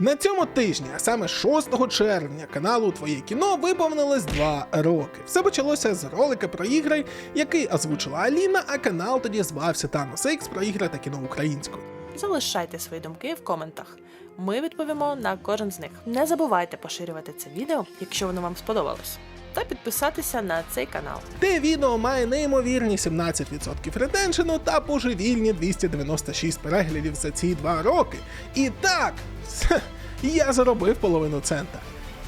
На цьому тижні, а саме 6 червня, каналу Твоє кіно виповнилось два роки. Все почалося з ролика про ігри, який озвучила Аліна, а канал тоді звався Thanos X про ігри та кіно українською. Залишайте свої думки в коментах. Ми відповімо на кожен з них. Не забувайте поширювати це відео, якщо воно вам сподобалось, та підписатися на цей канал. Те відео має неймовірні 17% ретеншену та божевільні 296 переглядів за ці два роки. І так, я заробив половину цента.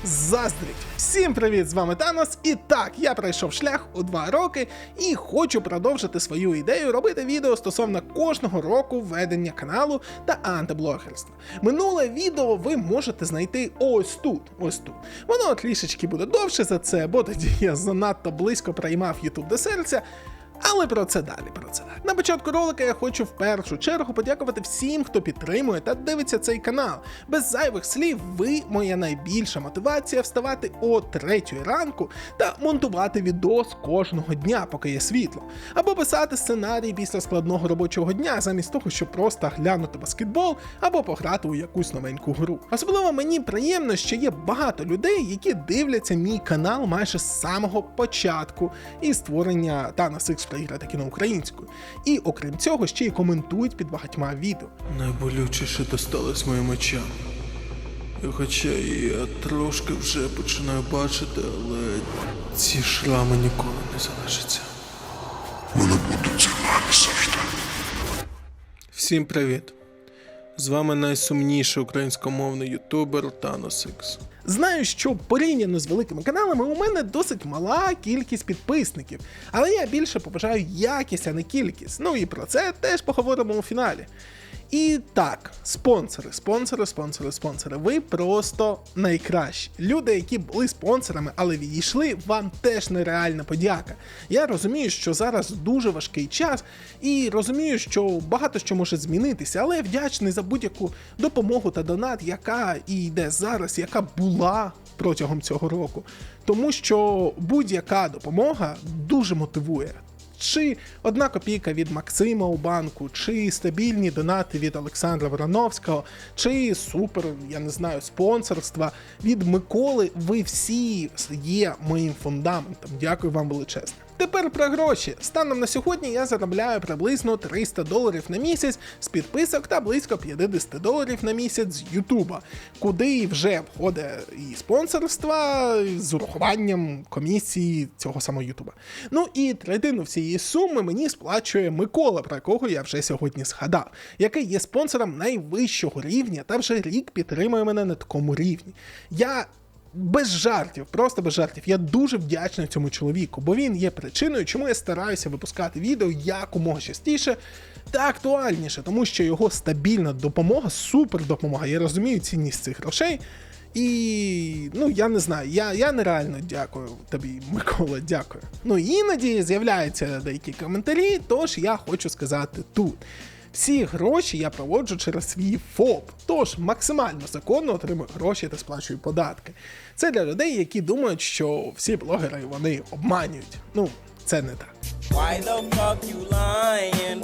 Заздріть! Всім привіт! З вами Танос. І так, я пройшов шлях у два роки і хочу продовжити свою ідею робити відео стосовно кожного року ведення каналу та антиблогерства. Минуле відео ви можете знайти ось тут. Ось тут. Воно трішечки буде довше за це, бо тоді я занадто близько приймав YouTube до серця. Але про це далі. Про це далі. На початку ролика я хочу в першу чергу подякувати всім, хто підтримує та дивиться цей канал. Без зайвих слів, ви моя найбільша мотивація вставати о третій ранку та монтувати відос кожного дня, поки є світло, або писати сценарій після складного робочого дня, замість того, щоб просто глянути баскетбол або пограти у якусь новеньку гру. Особливо мені приємно, що є багато людей, які дивляться мій канал майже з самого початку і створення Thanos X проіграти кіно українською. І окрім цього, ще й коментують під багатьма відео. Найболючіше досталось моїм очам. Хоча я трошки вже починаю бачити, але ці шрами ніколи не залишаться. Вони будуть зі мною завжди. Всім привіт! З вами найсумніший українськомовний ютубер X. Знаю, що порівняно з великими каналами у мене досить мала кількість підписників, але я більше побажаю якість, а не кількість. Ну і про це теж поговоримо у фіналі. І так, спонсори, спонсори, спонсори, спонсори. Ви просто найкращі. Люди, які були спонсорами, але відійшли, вам теж нереальна подяка. Я розумію, що зараз дуже важкий час, і розумію, що багато що може змінитися, але я вдячний за будь-яку допомогу та донат, яка і йде зараз, яка була протягом цього року. Тому що будь-яка допомога дуже мотивує. Чи одна копійка від Максима у банку, чи стабільні донати від Олександра Вороновського, чи супер, я не знаю, спонсорства від Миколи. Ви всі є моїм фундаментом. Дякую вам величезне. Тепер про гроші. Станом на сьогодні я заробляю приблизно 300 доларів на місяць з підписок та близько 50 доларів на місяць з Ютуба, куди вже входить і спонсорства з урахуванням комісії цього самого Ютуба. Ну і третину всієї суми мені сплачує Микола, про якого я вже сьогодні згадав, який є спонсором найвищого рівня та вже рік підтримує мене на такому рівні. Я без жартів, просто без жартів. Я дуже вдячний цьому чоловіку, бо він є причиною, чому я стараюся випускати відео якомога частіше та актуальніше, тому що його стабільна допомога, супер допомога. Я розумію цінність цих грошей. І ну я не знаю, я я нереально дякую тобі, Микола, дякую. Ну іноді з'являються деякі коментарі, тож я хочу сказати тут. Всі гроші я проводжу через свій ФОП, тож максимально законно отримую гроші та сплачую податки. Це для людей, які думають, що всі блогери вони обманюють. Ну, це не так. Why the fuck you lying?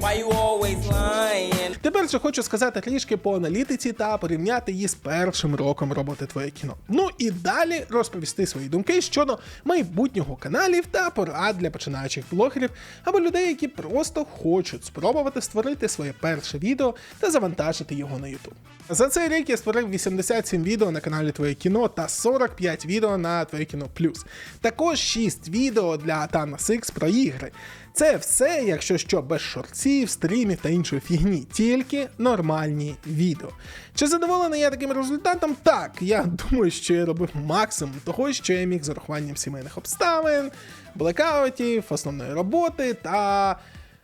Why? You always lying? Тепер же хочу сказати трішки по аналітиці та порівняти її з першим роком роботи твоє кіно. Ну і далі розповісти свої думки щодо майбутнього каналів та порад для починаючих блогерів або людей, які просто хочуть спробувати створити своє перше відео та завантажити його на YouTube. За цей рік я створив 87 відео на каналі Твоє кіно та 45 відео на Твоє кіно Плюс. Також 6 відео для Thanos X про ігри. Це все, якщо що, без шорців, стрімів та іншої фігні, тільки нормальні відео. Чи задоволений я таким результатом? Так, я думаю, що я робив максимум того, що я міг з урахуванням сімейних обставин, блекаутів, основної роботи та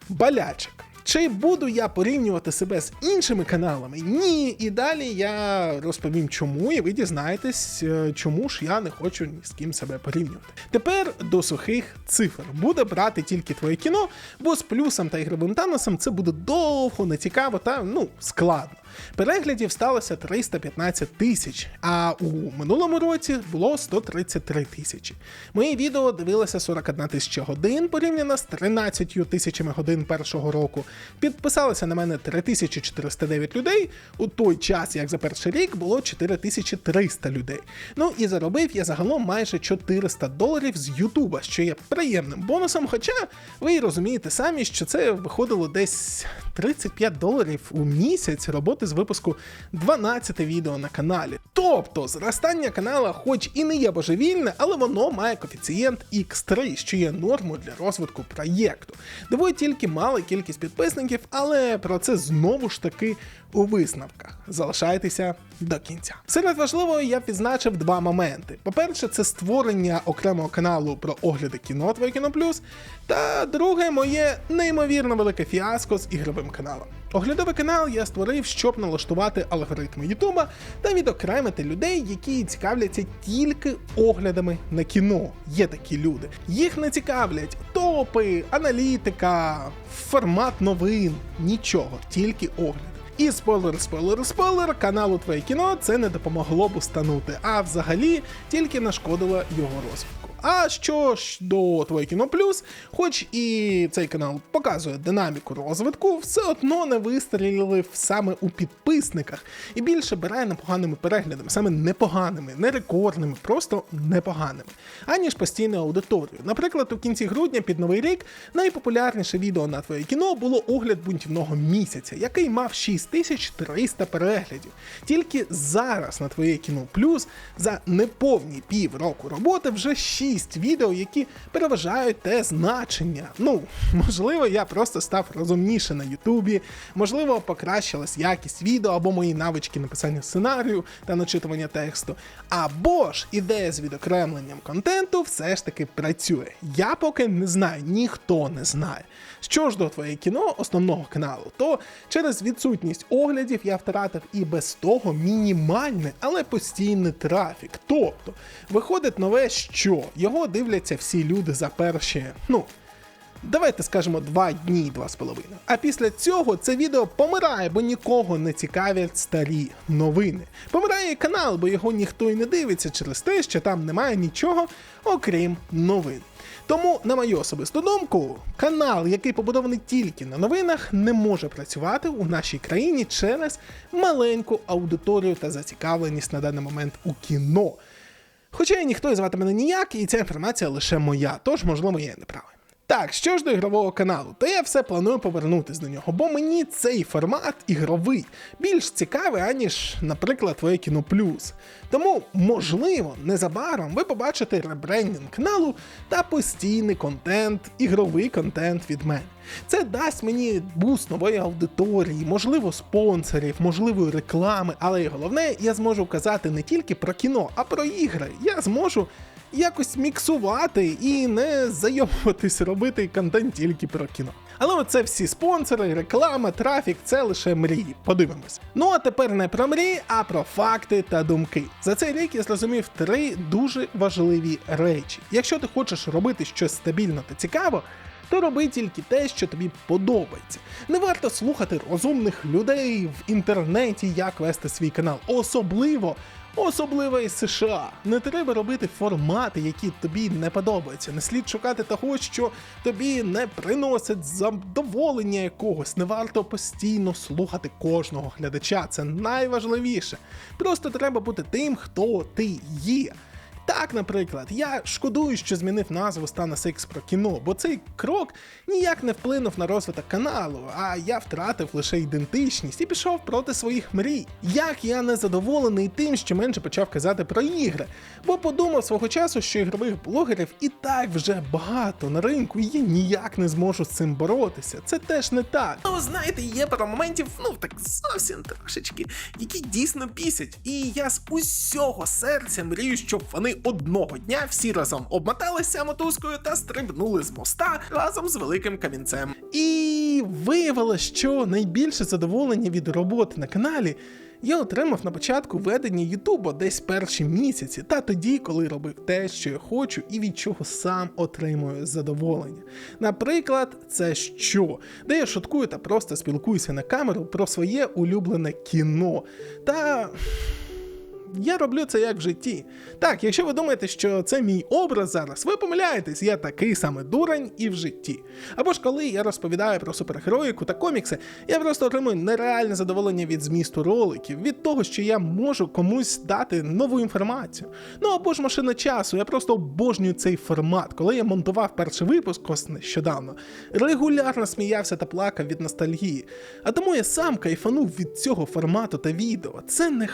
болячок. Чи буду я порівнювати себе з іншими каналами? Ні. І далі я розповім чому, і ви дізнаєтесь, е, чому ж я не хочу ні з ким себе порівнювати. Тепер до сухих цифр. Буде брати тільки твоє кіно, бо з плюсом та ігровим таносом це буде довго, нецікаво та ну складно. Переглядів сталося 315 тисяч, а у минулому році було 133 тисячі. Мої відео дивилося 41 тисяча годин порівняно з 13 тисячами годин першого року. Підписалося на мене 3409 людей. У той час, як за перший рік, було 4300 людей. Ну і заробив я загалом майже 400 доларів з Ютуба, що є приємним бонусом. Хоча ви розумієте самі, що це виходило десь 35 доларів у місяць роботи з випуску 12 відео на каналі. Тобто зростання канала, хоч і не є божевільне, але воно має коефіцієнт X3, що є нормою для розвитку проєкту. Дивує тільки мала кількість підписників, але про це знову ж таки у висновках. Залишайтеся до кінця. Серед важливого я відзначив два моменти. По-перше, це створення окремого каналу про огляди кіно Твоє кіно плюс. Та друге, моє неймовірно велике фіаско з ігровим каналом. Оглядовий канал я створив, щоб налаштувати алгоритми Ютуба та відокремити людей, які цікавляться тільки оглядами на кіно. Є такі люди. Їх не цікавлять топи, аналітика, формат новин, нічого, тільки огляди. І спойлер, спойлер, спойлер, каналу Твоє кіно це не допомогло б устанути, а взагалі тільки нашкодило його розвитку. А що ж до Твоє кіно плюс, хоч і цей канал показує динаміку розвитку, все одно не вистрілили саме у підписниках і більше бере непоганими переглядами, саме непоганими, не рекордними, просто непоганими, аніж постійною аудиторією. Наприклад, у кінці грудня під новий рік найпопулярніше відео на твоє кіно було огляд бунтівного місяця, який мав 6300 переглядів. Тільки зараз на твоє кіно плюс за неповні півроку роботи вже 6 відео, які переважають те значення. Ну, можливо, я просто став розумніше на Ютубі, можливо, покращилась якість відео або мої навички написання сценарію та начитування тексту. Або ж ідея з відокремленням контенту все ж таки працює. Я поки не знаю, ніхто не знає. Що ж до твоє кіно основного каналу, то через відсутність оглядів я втратив і без того мінімальний, але постійний трафік. Тобто, виходить нове, що його дивляться всі люди за перші, ну. Давайте скажемо два дні, два з половиною. А після цього це відео помирає, бо нікого не цікавлять старі новини. Помирає і канал, бо його ніхто й не дивиться через те, що там немає нічого, окрім новин. Тому, на мою особисту думку, канал, який побудований тільки на новинах, не може працювати у нашій країні через маленьку аудиторію та зацікавленість на даний момент у кіно. Хоча і ніхто звати мене ніяк, і ця інформація лише моя, тож, можливо, я і не правий. Так, що ж до ігрового каналу, то я все планую повернутись до нього, бо мені цей формат ігровий більш цікавий, аніж, наприклад, твоє кіно плюс. Тому, можливо, незабаром ви побачите ребрендінг каналу та постійний контент, ігровий контент від мене. Це дасть мені буст нової аудиторії, можливо, спонсорів, можливо, реклами, але й головне, я зможу казати не тільки про кіно, а про ігри. Я зможу якось міксувати і не зайомуватись робити контент тільки про кіно. Але оце всі спонсори, реклама, трафік це лише мрії. Подивимось. Ну а тепер не про мрії, а про факти та думки. За цей рік я зрозумів три дуже важливі речі. Якщо ти хочеш робити щось стабільно та цікаво. То роби тільки те, що тобі подобається. Не варто слухати розумних людей в інтернеті, як вести свій канал. Особливо Особливо із США. Не треба робити формати, які тобі не подобаються. Не слід шукати того, що тобі не приносить задоволення якогось. Не варто постійно слухати кожного глядача. Це найважливіше. Просто треба бути тим, хто ти є. Так, наприклад, я шкодую, що змінив назву Стана Сикс про кіно, бо цей крок ніяк не вплинув на розвиток каналу, а я втратив лише ідентичність і пішов проти своїх мрій. Як я не задоволений тим, що менше почав казати про ігри, бо подумав свого часу, що ігрових блогерів і так вже багато на ринку, і я ніяк не зможу з цим боротися. Це теж не так. Ну, знаєте, є пару моментів, ну так зовсім трошечки, які дійсно бісять. І я з усього серця мрію, щоб вони одного дня всі разом обмоталися мотузкою та стрибнули з моста разом з великим камінцем. І виявилось, що найбільше задоволення від роботи на каналі я отримав на початку ведення Ютубу десь перші місяці, та тоді, коли робив те, що я хочу, і від чого сам отримую задоволення. Наприклад, це що, де я шуткую та просто спілкуюся на камеру про своє улюблене кіно. Та. Я роблю це як в житті. Так, якщо ви думаєте, що це мій образ зараз, ви помиляєтесь, я такий самий дурень і в житті. Або ж коли я розповідаю про супергероїку та комікси, я просто отримую нереальне задоволення від змісту роликів, від того, що я можу комусь дати нову інформацію. Ну або ж машина часу, я просто обожнюю цей формат. Коли я монтував перший випуск ось нещодавно, регулярно сміявся та плакав від ностальгії. А тому я сам кайфанув від цього формату та відео. Це не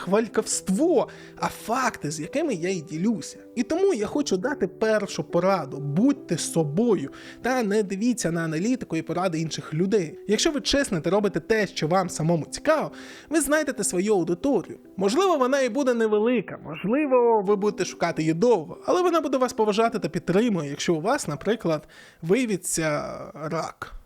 а факти, з якими я і ділюся. І тому я хочу дати першу пораду: будьте собою та не дивіться на аналітику і поради інших людей. Якщо ви чесно та робите те, що вам самому цікаво, ви знайдете свою аудиторію. Можливо, вона і буде невелика, можливо, ви будете шукати її довго, але вона буде вас поважати та підтримує, якщо у вас, наприклад, виявиться рак.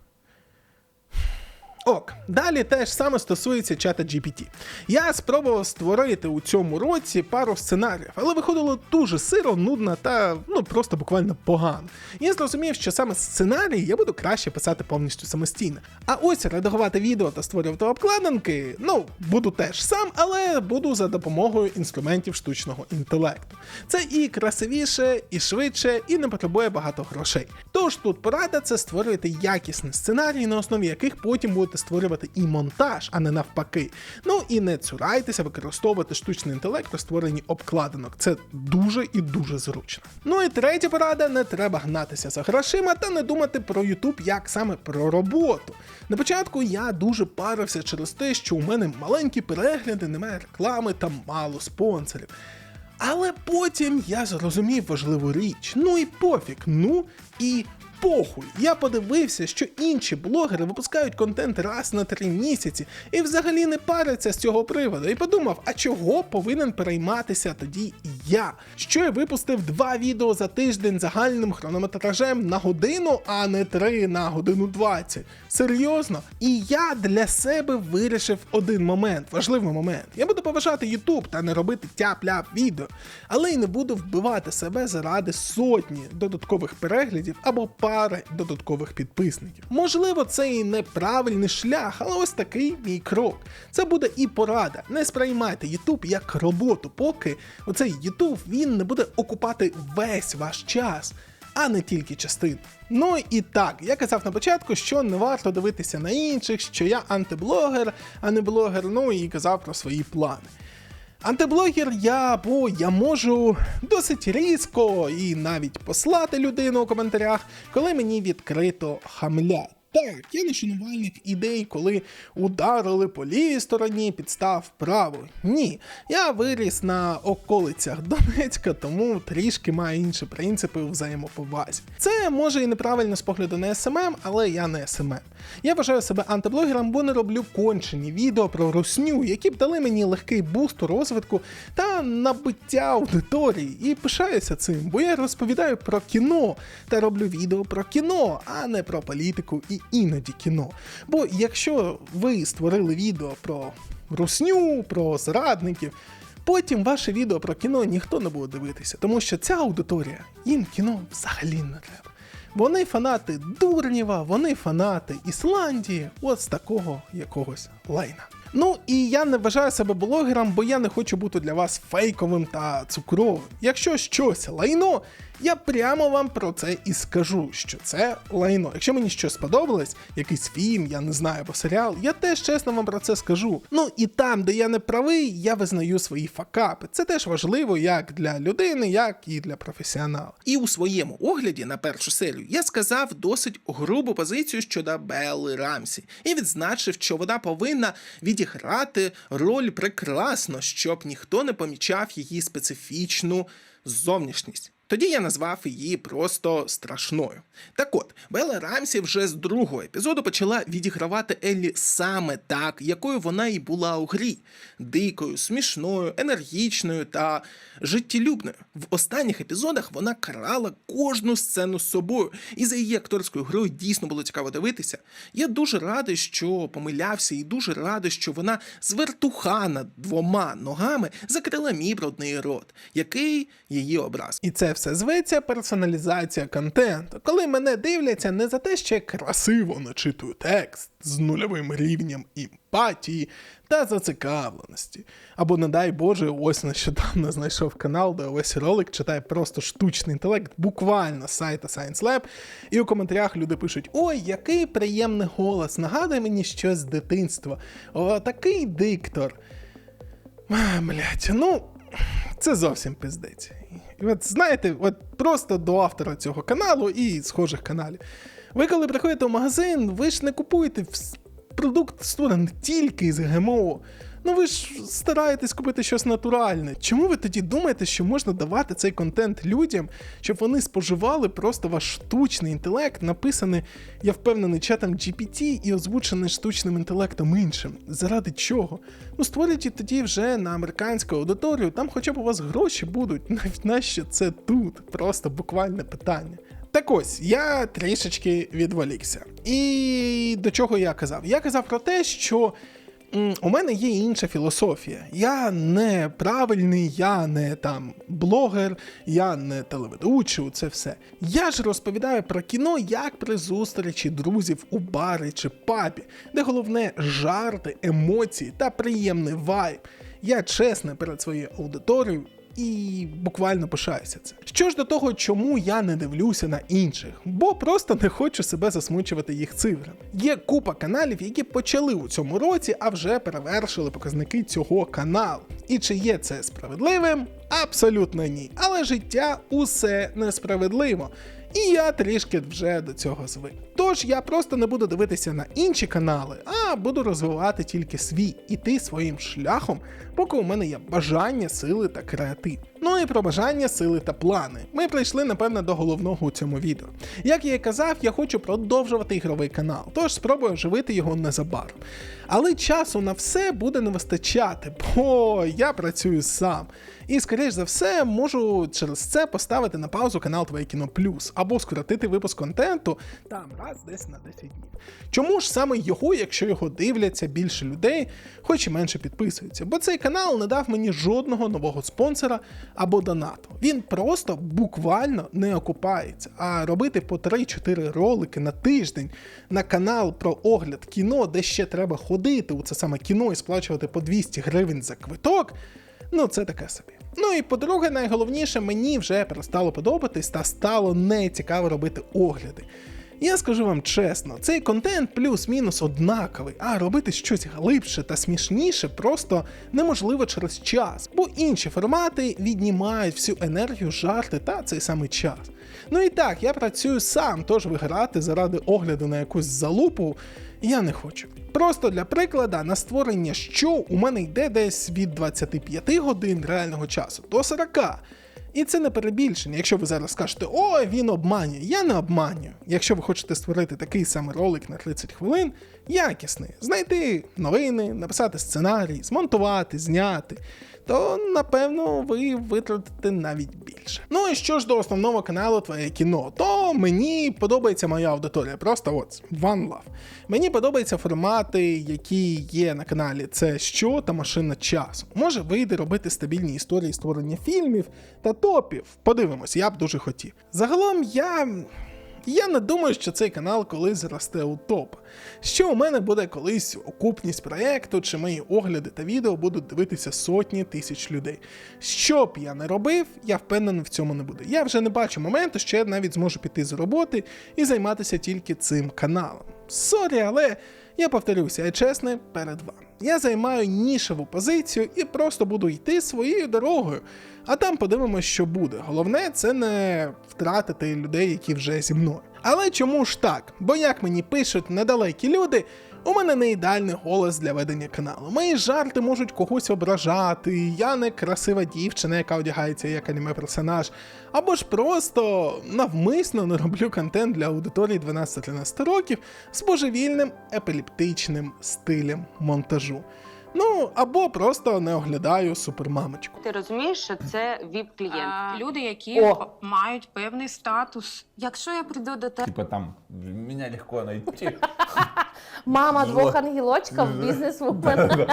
Ок, далі теж саме стосується чата GPT. Я спробував створити у цьому році пару сценаріїв, але виходило дуже сиро, нудно та ну просто буквально погано. Я зрозумів, що саме сценарії я буду краще писати повністю самостійно. А ось редагувати відео та створювати обкладинки, ну буду теж сам, але буду за допомогою інструментів штучного інтелекту. Це і красивіше, і швидше, і не потребує багато грошей. Тож тут порада це створювати якісні сценарії, на основі яких потім будете створювати і монтаж, а не навпаки. Ну і не цурайтеся використовувати штучний інтелект при створенні обкладинок. Це дуже і дуже зручно. Ну і третя порада: не треба гнатися за грошима та не думати про YouTube як саме про роботу. На початку я дуже парився через те, що у мене маленькі перегляди, немає реклами та мало спонсорів. Але потім я зрозумів важливу річ. Ну і пофіг, ну і похуй. Я подивився, що інші блогери випускають контент раз на три місяці і взагалі не паряться з цього приводу. І подумав, а чого повинен перейматися тоді я? Що я випустив два відео за тиждень загальним хронометражем на годину, а не три на годину 20. Серйозно? І я для себе вирішив один момент, важливий момент. Я буду поважати YouTube та не робити тяп-ляп відео, але й не буду вбивати себе заради сотні додаткових переглядів або пари додаткових підписників. Можливо, це і неправильний шлях, але ось такий мій крок. Це буде і порада. Не сприймайте YouTube як роботу, поки оцей YouTube він не буде окупати весь ваш час а не тільки частину. Ну і так, я казав на початку, що не варто дивитися на інших, що я антиблогер, а не блогер, ну і казав про свої плани. Антиблогер я, бо я можу досить різко і навіть послати людину у коментарях, коли мені відкрито хамлять. Так, я не шанувальник ідей, коли ударили по лівій стороні, підстав право. Ні, я виріс на околицях Донецька, тому трішки маю інші принципи у взаємоповазі. Це може і неправильно з погляду на СММ, але я не СММ. Я вважаю себе антиблогером, бо не роблю кончені відео про русню, які б дали мені легкий буст у розвитку та набиття аудиторії. І пишаюся цим, бо я розповідаю про кіно та роблю відео про кіно, а не про політику і іноді кіно. Бо якщо ви створили відео про русню, про зрадників. Потім ваше відео про кіно ніхто не буде дивитися, тому що ця аудиторія їм кіно взагалі не треба. Вони фанати Дурнєва, вони фанати Ісландії, от з такого якогось лайна. Ну і я не вважаю себе блогером, бо я не хочу бути для вас фейковим та цукровим. Якщо щось лайно, я прямо вам про це і скажу, що це лайно. Якщо мені щось сподобалось, якийсь фільм, я не знаю, або серіал, я теж чесно вам про це скажу. Ну і там, де я не правий, я визнаю свої факапи. Це теж важливо як для людини, як і для професіонала. І у своєму огляді на першу серію я сказав досить грубу позицію щодо Белли Рамсі і відзначив, що вона повинна відіграти роль прекрасно, щоб ніхто не помічав її специфічну зовнішність. Тоді я назвав її просто страшною. Так от, Белла Рамсі вже з другого епізоду почала відігравати Еллі саме так, якою вона і була у грі: дикою, смішною, енергічною та життєлюбною. В останніх епізодах вона крала кожну сцену з собою, і за її акторською грою дійсно було цікаво дивитися. Я дуже радий, що помилявся, і дуже радий, що вона з вертухана двома ногами закрила мій брудний рот, який її образ. І це все зветься персоналізація контенту, коли мене дивляться не за те, що я красиво начитую текст з нульовим рівнем емпатії та зацікавленості. Або, не дай Боже, ось нещодавно знайшов канал, де увесь ролик читає просто штучний інтелект, буквально з сайта Science Lab, і у коментарях люди пишуть: Ой, який приємний голос, нагадує мені щось з дитинства. О, такий диктор. Блять, ну, це зовсім пиздець. І от знаєте, от просто до автора цього каналу і схожих каналів. Ви коли приходите в магазин, ви ж не купуєте продукт створений тільки з ГМО. Ну ви ж стараєтесь купити щось натуральне. Чому ви тоді думаєте, що можна давати цей контент людям, щоб вони споживали просто ваш штучний інтелект, написаний, я впевнений, чатом GPT і озвучений штучним інтелектом іншим? Заради чого? Ну створюйте тоді вже на американську аудиторію, там хоча б у вас гроші будуть. Навіть нащо це тут? Просто буквальне питання. Так ось, я трішечки відволікся. І до чого я казав? Я казав про те, що у мене є інша філософія. Я не правильний, я не там блогер, я не телеведучий, це все. Я ж розповідаю про кіно як при зустрічі друзів у барі чи пабі, де головне жарти, емоції та приємний вайб. Я чесний перед своєю аудиторією і буквально пишаюся це. Що ж до того, чому я не дивлюся на інших, бо просто не хочу себе засмучувати їх цифрами. Є купа каналів, які почали у цьому році, а вже перевершили показники цього каналу. І чи є це справедливим? Абсолютно ні. Але життя усе несправедливо. І я трішки вже до цього звик. Тож я просто не буду дивитися на інші канали, а буду розвивати тільки свій, іти своїм шляхом, поки у мене є бажання, сили та креатив. Ну і про бажання, сили та плани. Ми прийшли, напевно, до головного у цьому відео. Як я і казав, я хочу продовжувати ігровий канал, тож спробую оживити його незабаром. Але часу на все буде не вистачати, бо я працюю сам. І, скоріш за все, можу через це поставити на паузу канал Твоє кіно Плюс або скоротити випуск контенту там раз десь на 10 днів. Чому ж саме його, якщо його дивляться більше людей, хоч і менше підписуються? Бо цей канал не дав мені жодного нового спонсора або донату. Він просто буквально не окупається. А робити по 3-4 ролики на тиждень на канал про огляд кіно, де ще треба ходити у це саме кіно і сплачувати по 200 гривень за квиток. Ну, це таке собі. Ну і по-друге, найголовніше, мені вже перестало подобатись та стало нецікаво робити огляди. Я скажу вам чесно, цей контент плюс-мінус однаковий, а робити щось глибше та смішніше просто неможливо через час, бо інші формати віднімають всю енергію, жарти та цей самий час. Ну і так, я працюю сам, тож виграти заради огляду на якусь залупу я не хочу. Просто для прикладу, на створення що у мене йде десь від 25 годин реального часу до 40. І це не перебільшення. Якщо ви зараз скажете, о, він обманює, я не обманюю. Якщо ви хочете створити такий самий ролик на 30 хвилин, якісний, знайти новини, написати сценарій, змонтувати, зняти, то напевно ви витратите навіть більше. Ну і що ж до основного каналу Твоє кіно, то мені подобається моя аудиторія. Просто от One Love. Мені подобаються формати, які є на каналі. Це що та машина часу. Може вийде робити стабільні історії створення фільмів та топів. Подивимось, я б дуже хотів. Загалом я. Я не думаю, що цей канал колись зросте у топ. Що у мене буде колись окупність проєкту, чи мої огляди та відео будуть дивитися сотні тисяч людей. Що б я не робив, я впевнений в цьому не буду. Я вже не бачу моменту, що я навіть зможу піти з роботи і займатися тільки цим каналом. Сорі, але я повторюся, я чесний перед вами. Я займаю нішеву позицію і просто буду йти своєю дорогою. А там подивимось, що буде. Головне, це не втратити людей, які вже зі мною. Але чому ж так? Бо як мені пишуть недалекі люди, У мене не ідеальний голос для ведення каналу. Мої жарти можуть когось ображати. Я не красива дівчина, яка одягається як аніме персонаж. Або ж просто навмисно не роблю контент для аудиторії 12-13 років з божевільним епіліптичним стилем монтажу. Ну, або просто не оглядаю супермамочку. Ти розумієш, що це віп-клієнт. Люди, які О. п- мають певний статус. Якщо я прийду до тебе Типа там меня легко найти. Мама Вот. двох ангелочків, бізнес-вумен.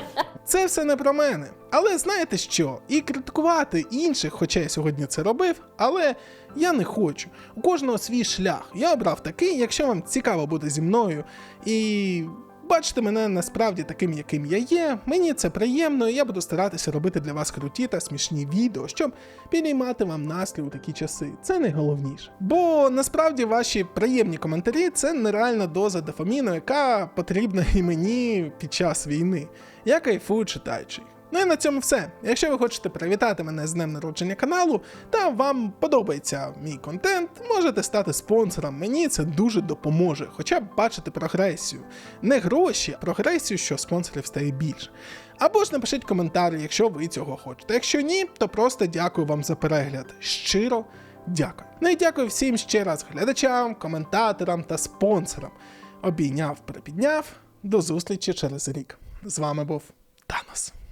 Це все не про мене. Але знаєте що? І критикувати інших, хоча я сьогодні це робив, але я не хочу. У кожного свій шлях. Я обрав такий, якщо вам цікаво бути зі мною і. Бачите мене насправді таким, яким я є. Мені це приємно, і я буду старатися робити для вас круті та смішні відео, щоб підіймати вам настрій у такі часи. Це найголовніше. Бо насправді ваші приємні коментарі це нереальна доза дофаміну, яка потрібна і мені під час війни. Я кайфую читаючи. їх. Ну і на цьому все. Якщо ви хочете привітати мене з днем народження каналу, та вам подобається мій контент, можете стати спонсором. Мені це дуже допоможе, хоча б бачити прогресію. Не гроші, а прогресію, що спонсорів стає більше. Або ж напишіть коментар, якщо ви цього хочете. Якщо ні, то просто дякую вам за перегляд. Щиро дякую. Ну і дякую всім ще раз глядачам, коментаторам та спонсорам. Обійняв, припідняв. До зустрічі через рік. З вами був Танос.